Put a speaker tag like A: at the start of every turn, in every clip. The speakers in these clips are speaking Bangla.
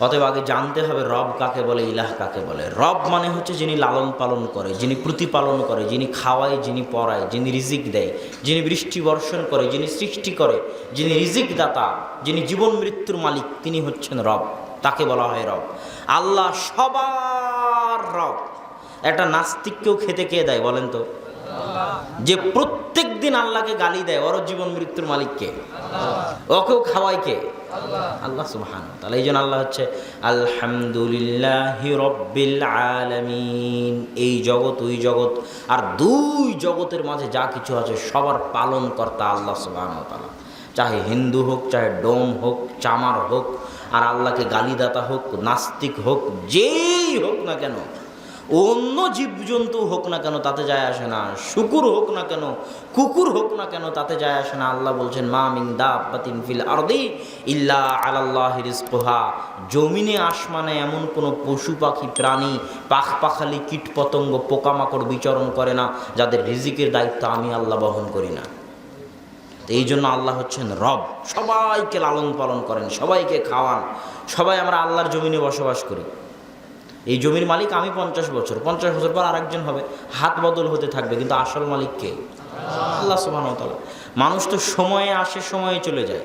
A: অতএব আগে জানতে হবে রব কাকে বলে, ইলাহ কাকে বলে। রব মানে হচ্ছে যিনি লালন পালন করে, যিনি প্রতিপালন করে, যিনি খাওয়ায়, যিনি পড়ায় যিনি রিজিক দেয়, যিনি বৃষ্টি বর্ষণ করে, যিনি সৃষ্টি করে, যিনি রিজিক দাতা যিনি জীবন মৃত্যুর মালিক, তিনি হচ্ছেন রব। তাকে বলা হয় রব। আল্লাহ সবার রব। একটা নাস্তিককেও খেতে কে দেয় বলেন তো? যে প্রত্যেক দিন আল্লাহকে গালি দেয় ওর জীবন মৃত্যুর মালিককে ওকেও খাওয়ায় কে? আল্লাহ। সুবহান তাহলে এই জন্য আল্লাহ হচ্ছে আলহামদুলিল্লাহ রব্বিল আলামিন। এই জগৎ ওই জগৎ আর দুই জগতের মাঝে যা কিছু আছে সবার পালন কর্তা আল্লাহ সুবহান তালা চাহে হিন্দু হোক চাহে ডোম হোক চামার হোক আর আল্লাহকে গালিদাতা হোক নাস্তিক হোক যেই হোক না কেন অন্য জীবজন্তু হোক না কেন তাতে যায় আসে না, শুকুর হোক না কেন, কুকুর হোক না কেন তাতে যায় আসে না। আল্লাহ বলছেন, মা মিং দাবাতিন ফিল আরদি ইল্লা আলাল্লাহ রিজকুহা। জমিনে, আসমানে এমন কোনো পশু পাখি, প্রাণী পাখ পাখালি কীট পতঙ্গ পোকামাকড় বিচরণ করে না, যাদের রিজিকের দায়িত্ব আমি আল্লাহ বহন করি না। তো এই জন্য আল্লাহ হচ্ছেন রব। সবাইকে লালন পালন করেন, সবাইকে খাওয়ান। সবাই আমরা আল্লাহর জমিনে বসবাস করি। এই জমির মালিক আমি পঞ্চাশ বছর পঞ্চাশ বছর পর আরেকজন হবে, হাত বদল হতে থাকবে, কিন্তু আসল মালিক কে? আল্লাহ সুবাহতালা মানুষ তো সময়ে আসে, সময়ে চলে যায়।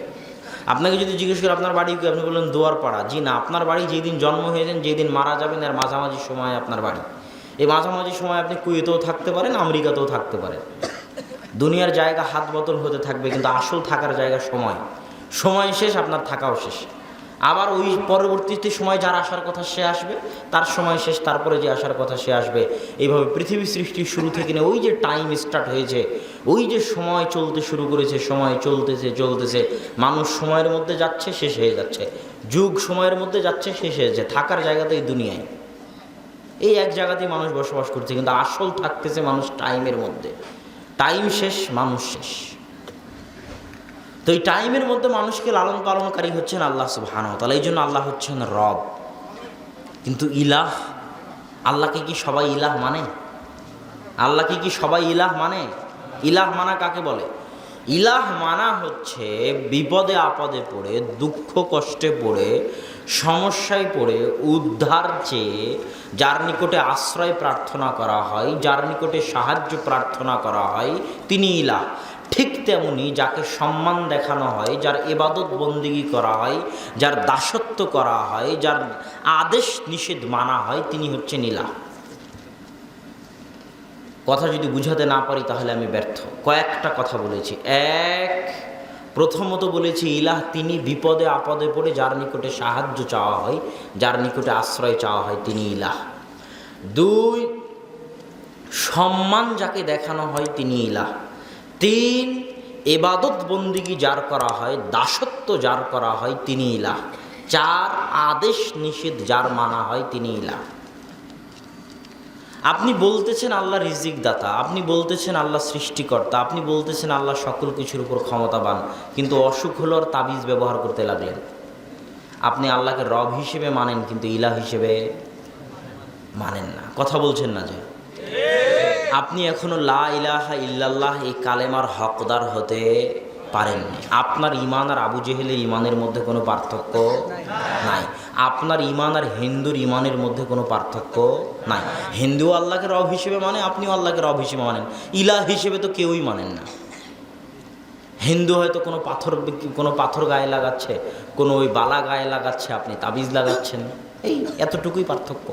A: আপনাকে যদি জিজ্ঞেস করি, আপনার বাড়ি কি? আপনি বললেন দুয়ার পাড়া জি না, আপনার বাড়ি যেই দিন জন্ম হয়েছেন যেই দিন মারা যাবেন আর মাঝামাঝি সময় আপনার বাড়ি। এই মাঝামাঝি সময় আপনি কুয়েতেও থাকতে পারেন, আমেরিকাতেও থাকতে পারেন। দুনিয়ার জায়গা হাত বদল হতে থাকবে, কিন্তু আসল থাকার জায়গা সময়। সময় শেষ, আপনার থাকাও শেষ। আবার ওই পরবর্তীতে সময় যার আসার কথা সে আসবে, তার সময় শেষ, তারপরে যে আসার কথা সে আসবে। এইভাবে পৃথিবী সৃষ্টির শুরু থেকে নিয়ে ওই যে টাইম স্টার্ট হয়েছে, ওই যে সময় চলতে শুরু করেছে, সময় চলতেছে চলতেছে, মানুষ সময়ের মধ্যে যাচ্ছে, শেষ হয়ে যাচ্ছে। যুগ সময়ের মধ্যে যাচ্ছে, শেষ হয়ে যাচ্ছে। থাকার জায়গাতে এই দুনিয়ায়। এই এক জায়গাতেই মানুষ বসবাস করছে, কিন্তু আসল থাকতেছে মানুষ টাইমের মধ্যে। টাইম শেষ, মানুষ শেষ। তো এই টাইমের মধ্যে মানুষকে লালন পালনকারী হচ্ছেন আল্লাহ সুবহান তাহলে এই জন্য আল্লাহ হচ্ছেন রব। কিন্তু ইলাহ, আল্লাহকে কি সবাই ইলাহ মানে? আল্লাহকে কি সবাই ইলাহ মানে? ইলাহ মানা কাকে বলে? ইলাহ মানা হচ্ছে বিপদে আপদে পড়ে, দুঃখ কষ্টে পড়ে, সমস্যায় পড়ে, উদ্ধার চেয়ে যার নিকটে আশ্রয় প্রার্থনা করা হয়, যার নিকটে সাহায্য প্রার্থনা করা হয়, তিনি ইলাহ। ঠিক তেমনি যাকে সম্মান দেখানো হয়, যার এবাদত বন্দিগি করা হয়, যার দাসত্ব করা হয়, যার আদেশ নিষেধ মানা হয়, তিনি হচ্ছেন ইলাহ। কথা যদি বুঝাতে না পারি তাহলে আমি ব্যর্থ। কয়েকটা কথা বলেছি। এক, প্রথমত বলেছি, ইলাহ তিনি বিপদে আপদে পড়ে যার নিকটে সাহায্য চাওয়া হয়, যার নিকটে আশ্রয় চাওয়া হয়, তিনি ইলাহ। দুই, সম্মান যাকে দেখানো হয়, তিনি ইলাহ। তিন এবাদত বন্দিগি যার করা হয়, দাসত্ব যার করা হয় তিনি ইলাহ। চার আদেশ নিষেধ যার মানা হয় তিনি ইলাহ। আপনি বলতেছেন আল্লাহ রিজিক দাতা আপনি বলতেছেন আল্লাহ সৃষ্টিকর্তা, আপনি বলতেছেন আল্লাহ সকল কিছুর উপর ক্ষমতাবান, কিন্তু অসুখ হলো আর তাবিজ ব্যবহার করতে লাগলেন। আপনি আল্লাহকে রব হিসেবে মানেন, কিন্তু ইলাহ হিসেবে মানেন না। কথা বলছেন না যে? আপনি এখনও লা ইলাহা ইল্লাল্লাহ এই কালেমার হকদার হতে পারেননি। আপনার ইমান আর আবু জেহেলের ইমানের মধ্যে কোনো পার্থক্য নাই। আপনার ইমান আর হিন্দুর ইমানের মধ্যে কোনো পার্থক্য নাই। হিন্দু আল্লাহকে রব হিসেবে মানে আপনিও আল্লাহকে রব হিসেবে মানেন। ইলাহ হিসেবে তো কেউই মানেন না। হিন্দু হয়তো কোনো পাথর কোনো পাথর গায়ে লাগাচ্ছে, কোনো ওই বালা গায়ে লাগাচ্ছে, আপনি তাবিজ লাগাচ্ছেন। এই এতটুকুই পার্থক্য।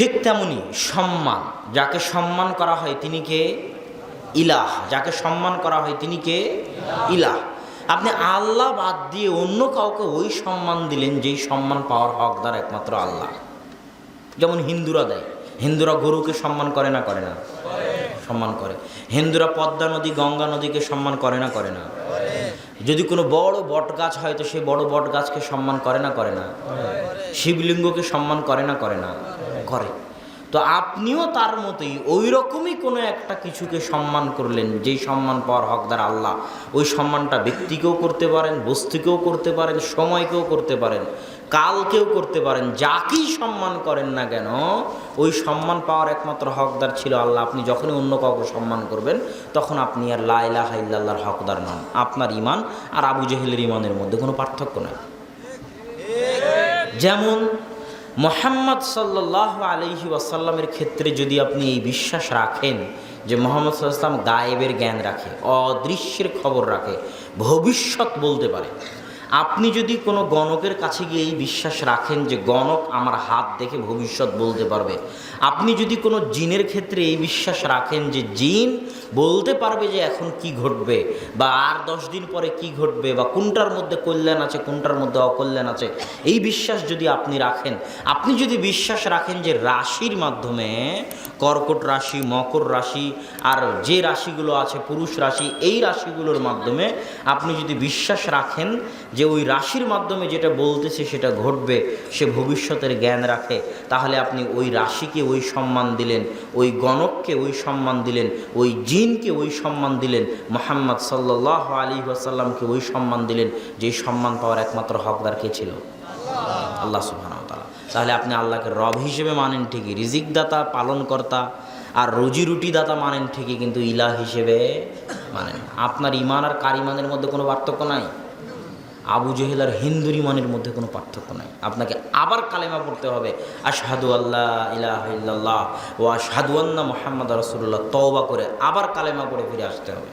A: ঠিক তেমনি সম্মান। যাকে সম্মান করা হয় তিনি কে? ইলাহ। যাকে সম্মান করা হয় তিনি কে? ইলাহ। আপনি আল্লাহ বাদ দিয়ে অন্য কাউকে ওই সম্মান দিলেন যেই সম্মান পাওয়ার হকদার একমাত্র আল্লাহ। যেমন হিন্দুরা দেয়, হিন্দুরা গরুকে সম্মান করে না করে না। সম্মান করে। হিন্দুরা পদ্মা নদী, গঙ্গা নদীকে সম্মান করে না করে না। যদি কোনো বড় বট গাছ হয় তো সেই বড় বট গাছকে সম্মান করে না করে না। শিবলিঙ্গকে সম্মান করে না করে না। করে। তো আপনিও তার মতোই ওই রকমই কোনো একটা কিছুকে সম্মান করলেন, যেই সম্মান পাওয়ার হকদার আল্লাহ। ওই সম্মানটা ব্যক্তিকেও করতে পারেন, বস্তুকেও করতে পারেন, সময়কেও করতে পারেন, কালকেও করতে পারেন, যাকেই সম্মান করেন না কেন, ওই সম্মান পাওয়ার একমাত্র হকদার ছিল আল্লাহ। আপনি যখনই অন্য কাউকে সম্মান করবেন, তখন আপনি আর লাইলা হাইল্লাহর হকদার নন। আপনার ইমান আর আবু জেহেলের ইমানের মধ্যে কোনো পার্থক্য নেই। যেমন মোহাম্মদ সাল্লাহ আলহি ওয়াসাল্লামের ক্ষেত্রে যদি আপনি এই বিশ্বাস রাখেন যে মোহাম্মদ সাল্লাম গায়েবের জ্ঞান রাখে, অদৃশ্যের খবর রাখে, ভবিষ্যৎ বলতে পারে আপনি যদি কোনো গণকের কাছে গিয়ে এই বিশ্বাস রাখেন যে গণক আমার হাত দেখে ভবিষ্যৎ বলতে পারবে, আপনি যদি কোনো জিনের ক্ষেত্রে এই বিশ্বাস রাখেন যে জিন বলতে পারবে যে এখন কি ঘটবে বা আর দশ দিন পরে কি ঘটবে বা কোনটার মধ্যে কল্যাণ আছে, কোনটার মধ্যে অকল্যাণ আছে, এই বিশ্বাস যদি আপনি রাখেন, আপনি যদি বিশ্বাস রাখেন যে রাশির মাধ্যমে কর্কট রাশি, মকর রাশি আর যে রাশিগুলো আছে, পুরুষ রাশি, এই রাশিগুলোর মাধ্যমে আপনি যদি বিশ্বাস রাখেন যে ওই রাশির মাধ্যমে যেটা বলতেছে সেটা ঘটবে, সে ভবিষ্যতের জ্ঞান রাখে। তাহলে আপনি ওই রাশিকে ওই সম্মান দিলেন, ওই গণককে ওই সম্মান দিলেন, ওই জিনকে ওই সম্মান দিলেন, মোহাম্মদ সাল্লাহ আলী ওয়াসাল্লামকে ওই সম্মান দিলেন যেই সম্মান পাওয়ার একমাত্র হকদার কে ছিল? আল্লাহ সুবহানাহু তাআলা। তাহলে আপনি আল্লাহকে রব হিসেবে মানেন ঠিকই, রিজিকদাতা, পালনকর্তা, আর রুজি রুটি দাতা মানেন ঠিকই, কিন্তু ইলা হিসেবে মানেন আপনার ইমান আর কার ইমানের মধ্যে কোনো পার্থক্য নাই? আবু জহেল আর হিন্দুর ইমানের মধ্যে কোনো পার্থক্য নাই। আপনাকে আবার কালেমা পড়তে হবে, আশহাদু আল্লাহ ইলাহ ও আশহাদু আন্না মোহাম্মদ রসুল্লাহ তওবা করে আবার কালেমা করে ফিরে আসতে হবে।